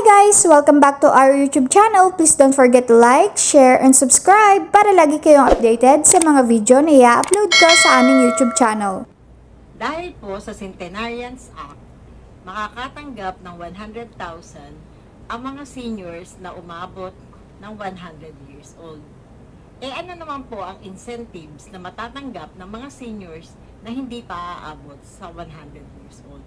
guys! Welcome back to our YouTube channel. Please don't forget to like, share, and subscribe para lagi kayong updated sa mga video na i-upload ko sa aming YouTube channel. Dahil po sa Centenarians Act, makakatanggap ng 100,000 ang mga seniors na umabot ng 100 years old. Eh ano naman po ang incentives na matatanggap ng mga seniors na hindi pa aabot sa 100 years old?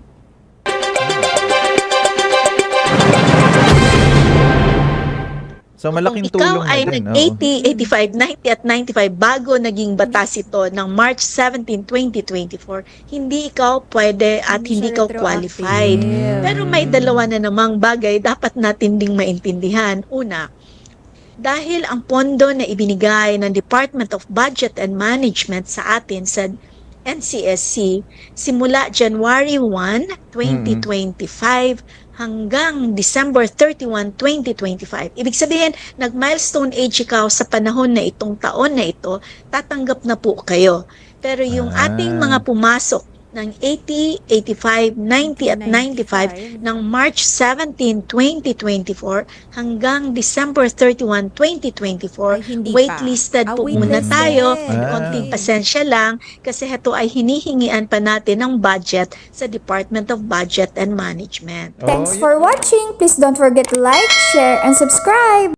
So malaking Kung ikaw tulong ay na din, nag no? 80, 85, 90 at 95 bago naging batas ito ng March 17, 2024, hindi ikaw pwede at Hindi hindi ka qualified. Pero may dalawa na namang bagay dapat natin ding maintindihan. Una, dahil ang pondo na ibinigay ng Department of Budget and Management sa atin sa NCSC simula January 1, 2025 hanggang December 31, 2025. Ibig sabihin, nag-milestone age ikaw sa panahon na itong taon na ito, tatanggap na po kayo. Pero yung Ah. ating mga pumasok ng 80, 85, 90 at 95 ng March 17, 2024 hanggang December 31, 2024, Ay, hindi pa. waitlisted Ah, po muna waitlisted. tayo. Ah. Konting pasensya lang kasi ito ay hinihingian pa natin ng budget sa Department of Budget and Management. Oh, Thanks yun- for watching! Please don't forget to like, share, and subscribe!